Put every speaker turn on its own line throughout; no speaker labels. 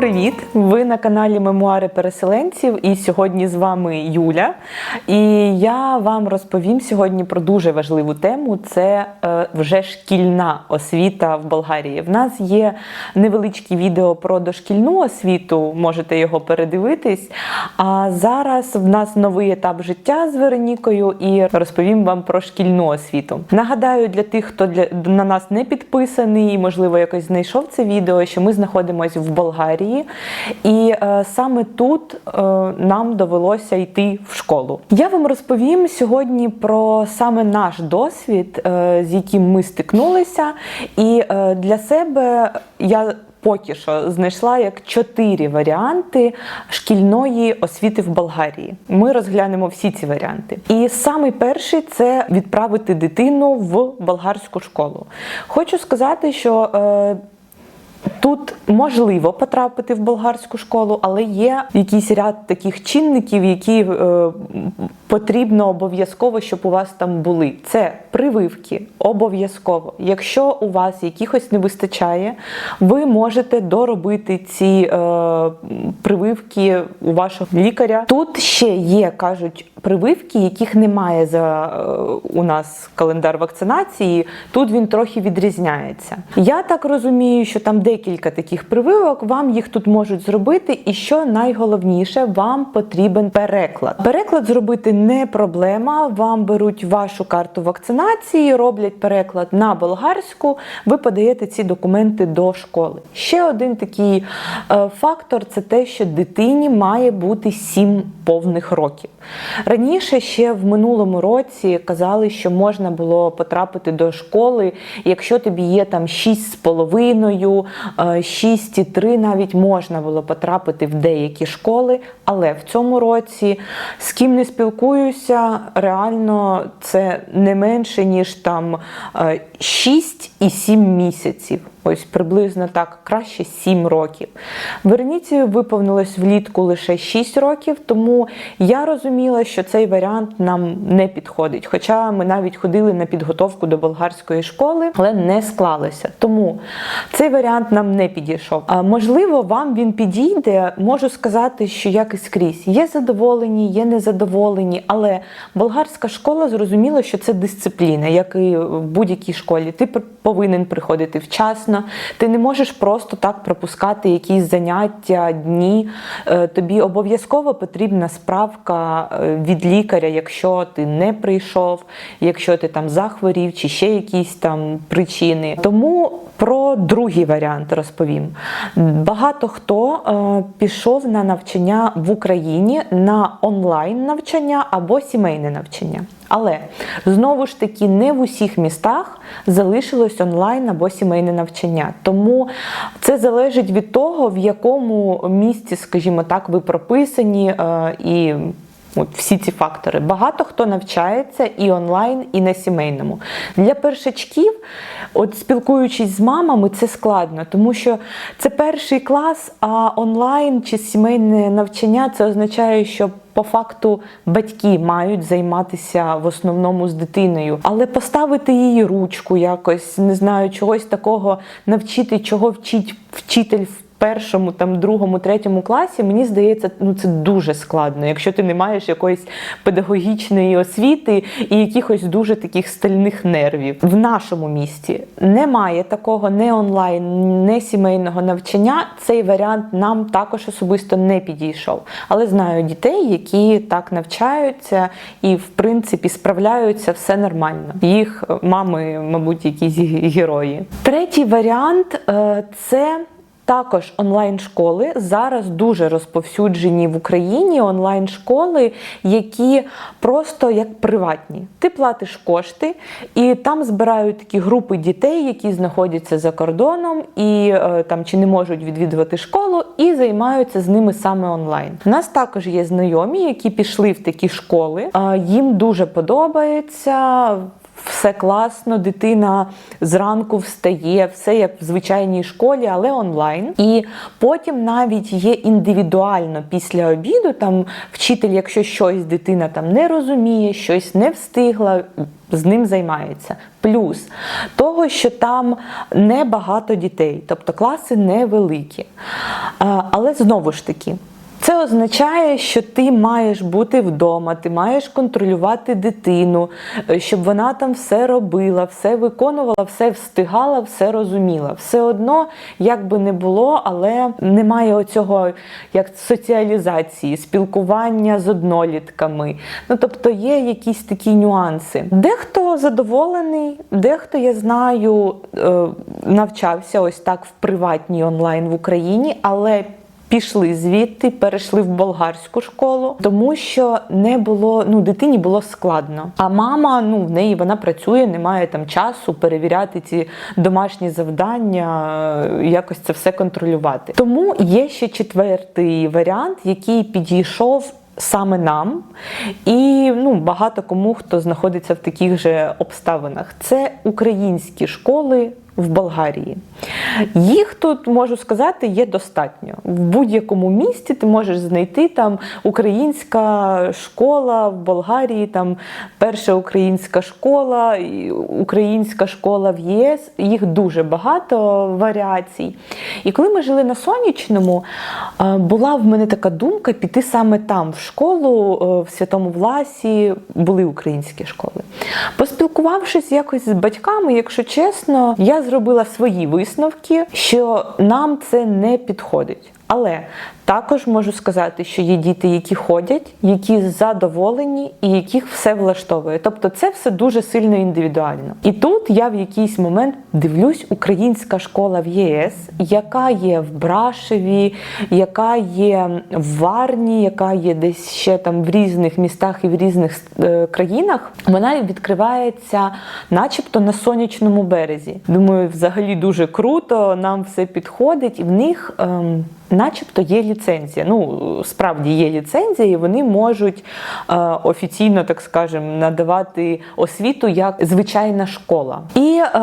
привіт! Ви на каналі Мемуари переселенців, і сьогодні з вами Юля. І я вам розповім сьогодні про дуже важливу тему: це е, вже шкільна освіта в Болгарії. В нас є невеличке відео про дошкільну освіту, можете його передивитись. А зараз в нас новий етап життя з Веронікою і розповім вам про шкільну освіту. Нагадаю для тих, хто для на нас не підписаний і, можливо, якось знайшов це відео, що ми знаходимося в Болгарії, і е, саме тут е, нам довелося йти в школу. Я вам розповім сьогодні про саме наш досвід, е, з яким ми стикнулися, і е, для себе я. Поки що знайшла як чотири варіанти шкільної освіти в Болгарії. Ми розглянемо всі ці варіанти. І самий перший це відправити дитину в болгарську школу. Хочу сказати, що е, Тут можливо потрапити в болгарську школу, але є якийсь ряд таких чинників, які е, потрібно обов'язково, щоб у вас там були. Це прививки, обов'язково. Якщо у вас якихось не вистачає, ви можете доробити ці е, прививки у вашого лікаря. Тут ще є, кажуть, прививки, яких немає за е, у нас календар вакцинації. Тут він трохи відрізняється. Я так розумію, що там декілька таких прививок, вам їх тут можуть зробити, і що найголовніше, вам потрібен переклад. Переклад зробити не проблема. Вам беруть вашу карту вакцинації, роблять переклад на болгарську. Ви подаєте ці документи до школи. Ще один такий е, фактор це те, що дитині має бути 7 повних років. Раніше ще в минулому році казали, що можна було потрапити до школи, якщо тобі є там 6,5, 6,3 навіть можна було потрапити в деякі школи, але в цьому році з ким не спілкуюся, реально це не менше, ніж там 6 і 7 місяців. Ось приблизно так, краще 7 років. Верніці виповнилось влітку лише 6 років, тому я розуміла, що цей варіант нам не підходить. Хоча ми навіть ходили на підготовку до болгарської школи, але не склалося. Тому цей варіант нам не підійшов. А можливо, вам він підійде. Можу сказати, що як і скрізь є задоволені, є незадоволені, але болгарська школа зрозуміла, що це дисципліна, як і в будь-якій школі. Ти повинен приходити вчасно. Ти не можеш просто так пропускати якісь заняття, дні. Е, тобі обов'язково потрібна справка е, від лікаря, якщо ти не прийшов, якщо ти там захворів, чи ще якісь там причини. Тому про другий варіант розповім. Багато хто е, пішов на навчання в Україні на онлайн навчання або сімейне навчання. Але знову ж таки не в усіх містах залишилось онлайн або сімейне навчання. Тому це залежить від того, в якому місці, скажімо так, ви прописані е, і. От всі ці фактори. Багато хто навчається і онлайн, і на сімейному. Для першачків, от спілкуючись з мамами, це складно, тому що це перший клас, а онлайн чи сімейне навчання це означає, що по факту батьки мають займатися в основному з дитиною, але поставити її ручку якось, не знаю, чогось такого навчити, чого вчить вчитель в першому, там, другому, третьому класі, мені здається, ну це дуже складно, якщо ти не маєш якоїсь педагогічної освіти і якихось дуже таких стальних нервів. В нашому місті немає такого не онлайн, не сімейного навчання. Цей варіант нам також особисто не підійшов. Але знаю дітей, які так навчаються і, в принципі, справляються все нормально. Їх мами, мабуть, якісь герої. Третій варіант е, це. Також онлайн-школи зараз дуже розповсюджені в Україні онлайн-школи, які просто як приватні. Ти платиш кошти, і там збирають такі групи дітей, які знаходяться за кордоном і е, там чи не можуть відвідувати школу, і займаються з ними саме онлайн. У нас також є знайомі, які пішли в такі школи. Їм дуже подобається все класно, дитина зранку встає, все як в звичайній школі, але онлайн. І потім навіть є індивідуально після обіду. Там вчитель, якщо щось дитина там не розуміє, щось не встигла. З ним займається. Плюс того, що там небагато дітей, тобто класи невеликі. Але знову ж таки, це означає, що ти маєш бути вдома, ти маєш контролювати дитину, е, щоб вона там все робила, все виконувала, все встигала, все розуміла. Все одно, як би не було, але немає оцього як соціалізації, спілкування з однолітками. Ну тобто є якісь такі нюанси. Дехто задоволений, дехто я знаю, е, навчався ось так в приватній онлайн в Україні, але Пішли звідти, перейшли в болгарську школу, тому що не було ну дитині було складно. А мама, ну в неї вона працює, немає там часу перевіряти ці домашні завдання, якось це все контролювати. Тому є ще четвертий варіант, який підійшов. Саме нам і ну багато кому хто знаходиться в таких же обставинах. Це українські школи в Болгарії. Їх тут можу сказати є достатньо. В будь-якому місті ти можеш знайти там українська школа в Болгарії, там перша українська школа, українська школа в ЄС. Їх дуже багато варіацій. І коли ми жили на сонячному, була в мене така думка піти саме там, в школу, в Святому Власі були українські школи. Поспілкувавшись якось з батьками, якщо чесно, я зробила свої висновки, що нам це не підходить. Але також можу сказати, що є діти, які ходять, які задоволені і яких все влаштовує. Тобто це все дуже сильно індивідуально. І тут я в якийсь момент дивлюсь, українська школа в ЄС, яка є в Брашеві, яка є в Варні, яка є десь ще там в різних містах і в різних е, країнах. Вона відкривається, начебто, на сонячному березі. Думаю, взагалі дуже круто, нам все підходить, і в них. Е, начебто є ліцензія. Ну, справді є ліцензія, і вони можуть е, офіційно, так скажемо, надавати освіту як звичайна школа. І е,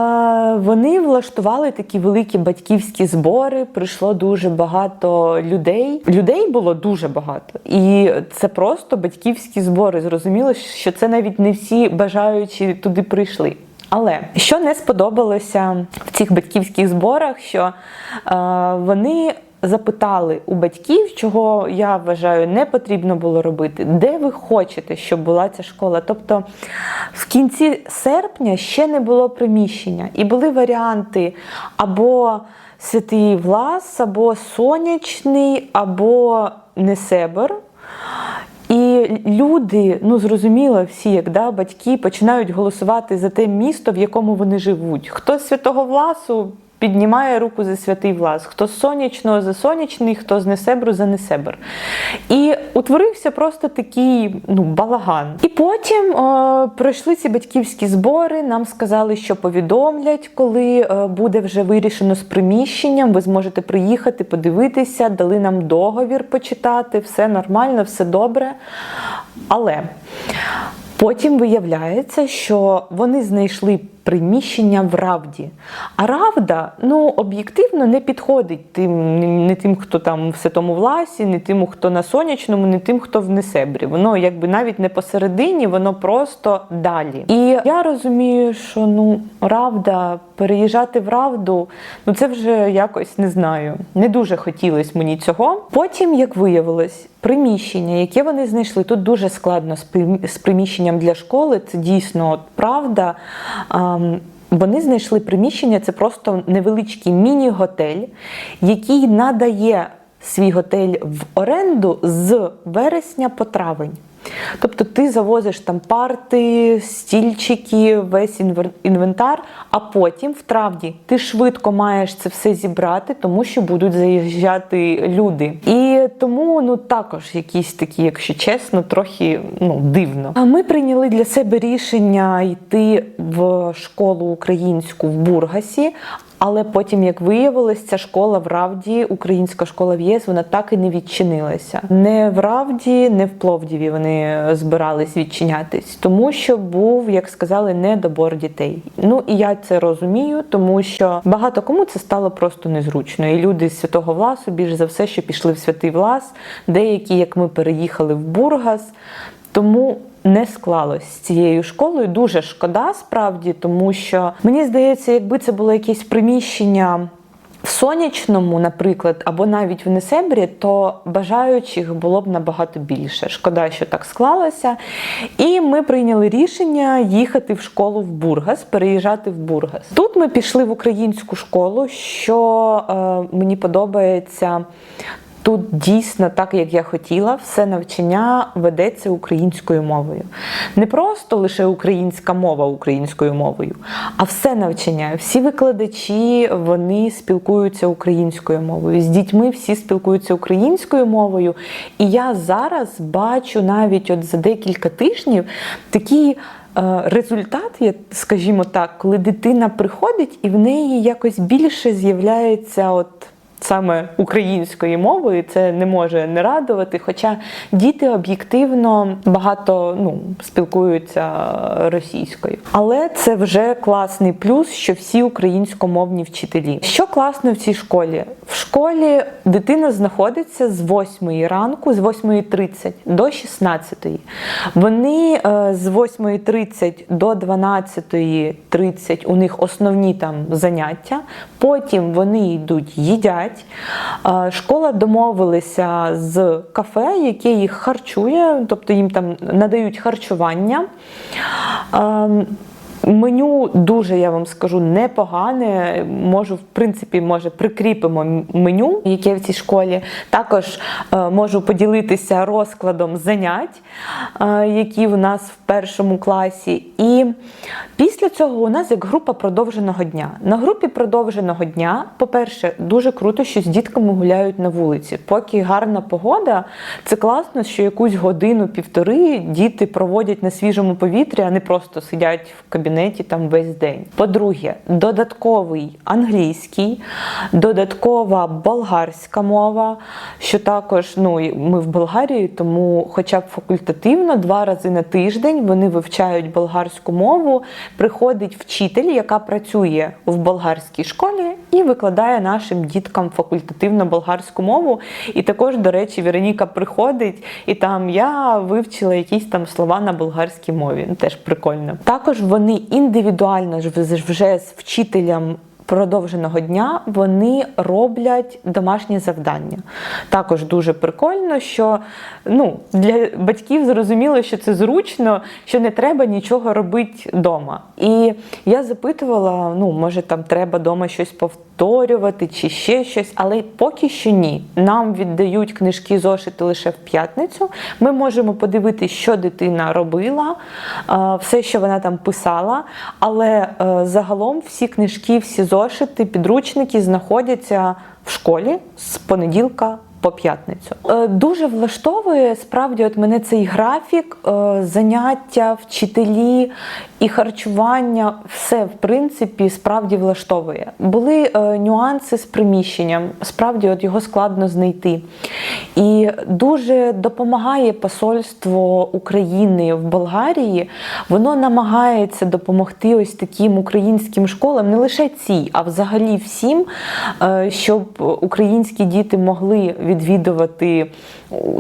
вони влаштували такі великі батьківські збори. Прийшло дуже багато людей. Людей було дуже багато. І це просто батьківські збори. Зрозуміло, що це навіть не всі бажаючі туди прийшли. Але що не сподобалося в цих батьківських зборах, що е, вони запитали у батьків, чого я вважаю, не потрібно було робити, де ви хочете, щоб була ця школа. Тобто в кінці серпня ще не було приміщення, і були варіанти або Святий Влас, або Сонячний, або Несебер. І люди, ну зрозуміло, всі, як да, батьки, починають голосувати за те місто, в якому вони живуть. Хто з святого Власу Піднімає руку за святий влас, хто з сонячного за сонячний, хто з Несебру за Несебр. І утворився просто такий ну, балаган. І потім о, пройшли ці батьківські збори. Нам сказали, що повідомлять, коли о, буде вже вирішено з приміщенням. Ви зможете приїхати, подивитися, дали нам договір почитати, все нормально, все добре. Але потім виявляється, що вони знайшли приміщення в Равді. А Равда ну, об'єктивно не підходить тим, не тим, хто там в Святому Власі, не тим, хто на сонячному, не тим, хто в Несебрі. Воно якби навіть не посередині, воно просто далі. І я розумію, що ну Равда, переїжджати в Равду, ну це вже якось не знаю. Не дуже хотілося мені цього. Потім, як виявилось, приміщення, яке вони знайшли, тут дуже складно з приміщенням для школи. Це дійсно правда. Вони знайшли приміщення, це просто невеличкий міні-готель, який надає свій готель в оренду з вересня по травень. Тобто ти завозиш там парти, стільчики, весь інвентар, а потім в травні ти швидко маєш це все зібрати, тому що будуть заїжджати люди. І тому ну також якісь такі, якщо чесно, трохи ну дивно. А ми прийняли для себе рішення йти в школу українську в Бургасі. Але потім, як виявилось, ця школа в Равді, українська школа в ЄС, вона так і не відчинилася. Не в Равді, не в Пловдіві вони збирались відчинятись, тому що був, як сказали, недобор дітей. Ну і я це розумію, тому що багато кому це стало просто незручно. І люди з святого Власу більш за все, що пішли в святий Влас, деякі, як ми переїхали в Бургас. Тому не склалось з цією школою. Дуже шкода, справді, тому що мені здається, якби це було якесь приміщення. В сонячному, наприклад, або навіть в Несебрі, то бажаючих було б набагато більше. Шкода, що так склалося. І ми прийняли рішення їхати в школу в Бургас, переїжджати в Бургас. Тут ми пішли в українську школу, що е, мені подобається. Тут дійсно так, як я хотіла, все навчання ведеться українською мовою. Не просто лише українська мова українською мовою, а все навчання, всі викладачі вони спілкуються українською мовою. З дітьми всі спілкуються українською мовою. І я зараз бачу навіть от за декілька тижнів такі. е, Результат, скажімо так, коли дитина приходить і в неї якось більше з'являється от саме української мовою, це не може не радувати. Хоча діти об'єктивно багато ну, спілкуються російською. Але це вже класний плюс, що всі українськомовні вчителі. Що класно в цій школі? В школі дитина знаходиться з 8 ранку, з 8.30 до 16. Вони е, з 8.30 до 12.30 у них основні там заняття. Потім вони йдуть їдять. Е, Школа домовилася з кафе, яке їх харчує, тобто їм там надають харчування. Меню дуже, я вам скажу, непогане. Можу, в принципі, може, прикріпимо меню, яке в цій школі. Також е, можу поділитися розкладом занять, е, які в нас в першому класі. І після цього у нас як група продовженого дня. На групі продовженого дня, по-перше, дуже круто, що з дітками гуляють на вулиці. Поки гарна погода, це класно, що якусь годину-півтори діти проводять на свіжому повітрі, а не просто сидять в кабінеті там весь день. По-друге, додатковий англійський, додаткова болгарська мова, що також ну, ми в Болгарії, тому хоча б факультативно два рази на тиждень вони вивчають болгарську мову. Приходить вчитель, яка працює в болгарській школі і викладає нашим діткам факультативно болгарську мову. І також, до речі, Вероніка приходить, і там я вивчила якісь там слова на болгарській мові. Ну, Теж прикольно. Також вони індивідуально вже з вчителем. Продовженого дня вони роблять домашні завдання. Також дуже прикольно, що ну, для батьків зрозуміло, що це зручно, що не треба нічого робити вдома. І я запитувала: ну, може, там треба вдома щось повторювати чи ще щось, але поки що ні. Нам віддають книжки зошити лише в п'ятницю. Ми можемо подивитися, що дитина робила, е, все, що вона там писала. Але е, загалом всі книжки, всі зошити, підручники знаходяться в школі з понеділка. По п'ятницю Е, дуже влаштовує справді от мене цей графік, е, заняття, вчителі і харчування, все в принципі справді влаштовує. Були е, нюанси з приміщенням, справді от його складно знайти. І дуже допомагає посольство України в Болгарії. Воно намагається допомогти ось таким українським школам, не лише цій, а взагалі всім, щоб українські діти могли відвідувати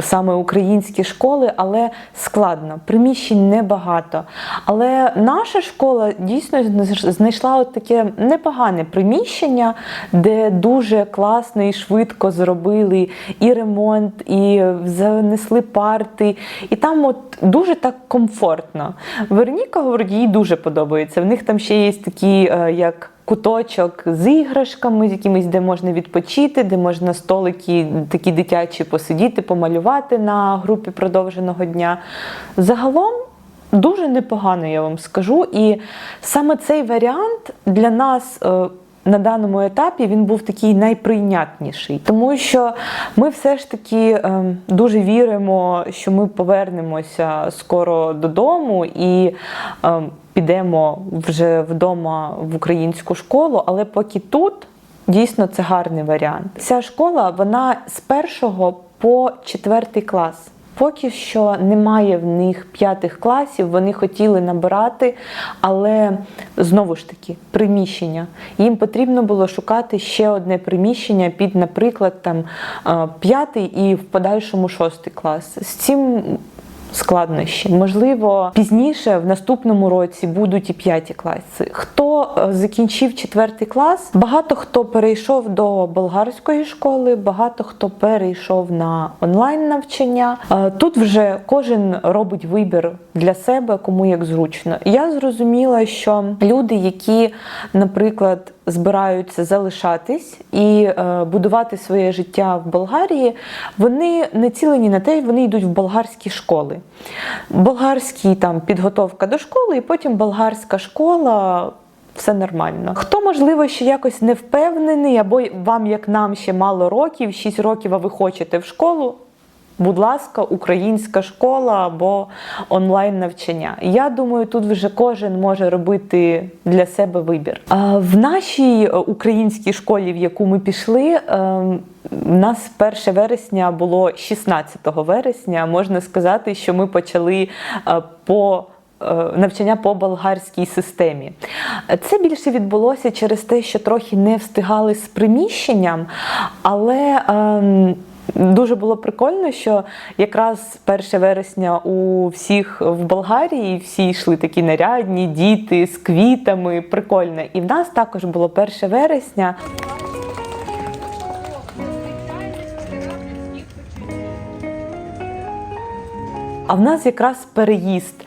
саме українські школи, але складно. Приміщень небагато. Але наша школа дійсно знайшла от таке непогане приміщення, де дуже класно і швидко зробили і ремонт, і занесли парти. І там от дуже так комфортно. Вероніка говорить, їй дуже подобається. В них там ще є такі, е, як. Куточок з іграшками, з якимись, де можна відпочити, де можна столики такі дитячі посидіти, помалювати на групі продовженого дня. Загалом дуже непогано, я вам скажу. І саме цей варіант для нас. е, на даному етапі він був такий найприйнятніший, тому що ми все ж таки е, дуже віримо, що ми повернемося скоро додому і е, підемо вже вдома в українську школу, але поки тут. Дійсно, це гарний варіант. Ця школа вона з першого по четвертий клас. Поки що немає в них п'ятих класів, вони хотіли набирати, але знову ж таки приміщення. Їм потрібно було шукати ще одне приміщення під, наприклад, там е, п'ятий і в подальшому шостий клас. З цим складнощі. Можливо, пізніше в наступному році будуть і п'яті класи. Хто е, закінчив четвертий клас, багато хто перейшов до болгарської школи, багато хто перейшов на онлайн навчання. Е, Тут вже кожен робить вибір для себе, кому як зручно. Я зрозуміла, що люди, які, наприклад, збираються залишатись і е, будувати своє життя в Болгарії, вони націлені на те, вони йдуть в болгарські школи. Болгарські там підготовка до школи, і потім болгарська школа. Все нормально. Хто, можливо, ще якось не впевнений, або вам, як нам, ще мало років, 6 років, а ви хочете в школу. Будь ласка, українська школа або онлайн навчання. Я думаю, тут вже кожен може робити для себе вибір. В нашій е, українській школі, в яку ми пішли, ем, у нас 1 вересня було 16 вересня. Можна сказати, що ми почали е, по е, навчання по болгарській системі. Це більше відбулося через те, що трохи не встигали з приміщенням, але. ем, Дуже було прикольно, що якраз 1 вересня у всіх в Болгарії всі йшли такі нарядні, діти з квітами, прикольно. І в нас також було 1 вересня. А в нас якраз переїзд.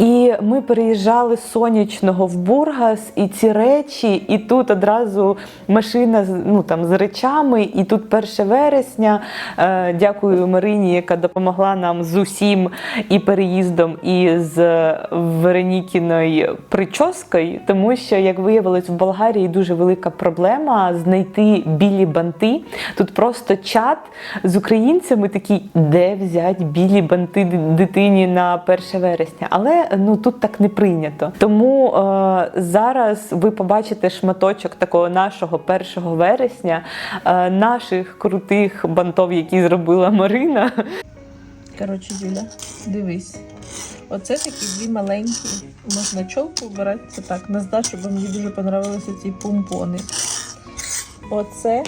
І ми переїжджали з сонячного в Бургас, і ці речі, і тут одразу машина ну, там, з речами, і тут 1 вересня. Е, дякую Марині, яка допомогла нам з усім і переїздом, і з Веронікіною прическою, тому що, як виявилось, в Болгарії дуже велика проблема знайти білі банти. Тут просто чат з українцями такий, де взяти білі банти дитині на 1 вересня. Але ну тут так не прийнято. Тому е, зараз ви побачите шматочок такого нашого 1 вересня, е, наших крутих бантов, які зробила Марина.
Коротше, Юля, дивись. Оце такі дві маленькі. Можна чолку обирати, це так, на здачу, бо мені дуже понравилися ці помпони. Оце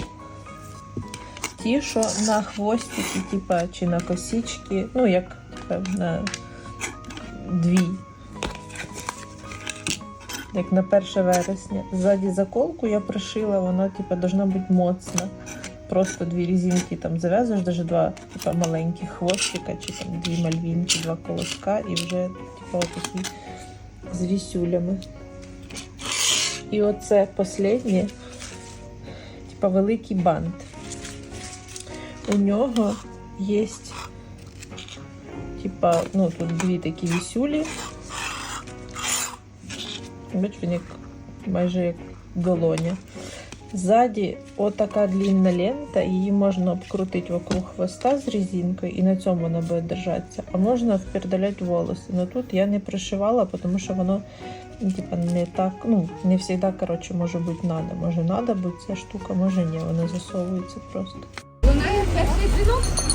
ті, що на хвостики, типа, чи на косички, ну, як на дві. Як на 1 вересня. Ззаді заколку я пришила, вона, типа, должна бути моцна. Просто дві різинки там зав'язуєш, даже два типа маленьких хвостика, чи там дві мальвінки, два колоска, і вже типа отакі з вісюлями. І оце останнє, типа великий бант. У нього є, типа, ну тут дві такі вісюлі. Бач, він як майже як долоня. Ззаді отака длинна лента, її можна обкрутити вокруг хвоста з резинкою і на цьому вона буде держатися. А можна впередаляти волоси. Но тут я не пришивала, тому що воно ну, типа, не так, ну, не завжди, коротше, може бути надо. Може надо бути ця штука, може ні, вона засовується просто.
Лунає перший дзвінок.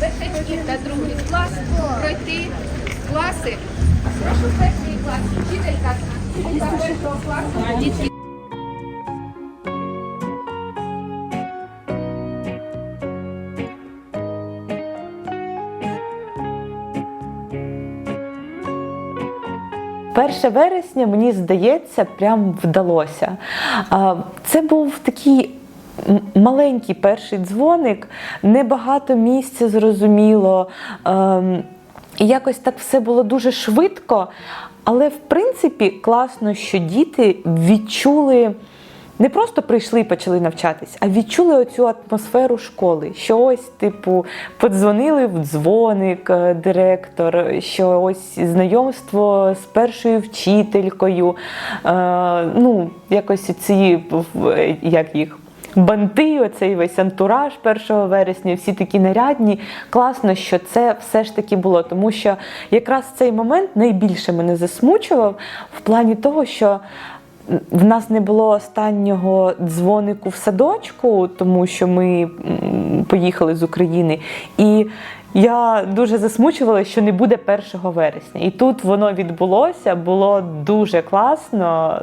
Першачків та другий клас пройти класи. Прошу перший клас. Вчителька першого класу. Дітки.
Перше вересня, мені здається, прям вдалося. Це був такий. Маленький перший дзвоник, небагато місця зрозуміло. Ем, і якось так все було дуже швидко. Але в принципі класно, що діти відчули не просто прийшли і почали навчатись, а відчули оцю атмосферу школи. Що ось, типу, подзвонили в дзвоник е, директор, що ось знайомство з першою вчителькою. Е, ну, якось ці як їх. Банти, оцей весь антураж 1 вересня, всі такі нарядні. Класно, що це все ж таки було, тому що якраз цей момент найбільше мене засмучував в плані того, що в нас не було останнього дзвонику в садочку, тому що ми поїхали з України. І я дуже засмучувала, що не буде 1 вересня. І тут воно відбулося, було дуже класно.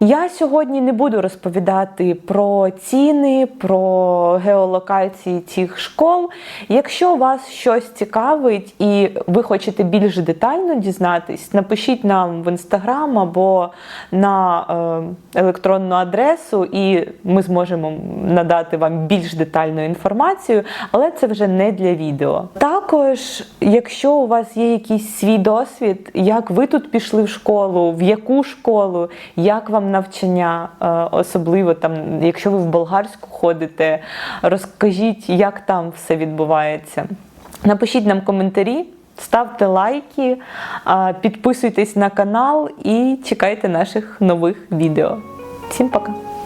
Я сьогодні не буду розповідати про ціни, про геолокації цих школ. Якщо вас щось цікавить і ви хочете більш детально дізнатись, напишіть нам в інстаграм або на е, електронну адресу, і ми зможемо надати вам більш детальну інформацію, але це вже не для відео. Також, якщо у вас є якийсь свій досвід, як ви тут пішли в школу, в яку школу, як вам навчання, е, особливо там, якщо ви в болгарську ходите, розкажіть, як там все відбувається. Напишіть нам коментарі, ставте лайки, е, підписуйтесь на канал і чекайте наших нових відео. Всім пока!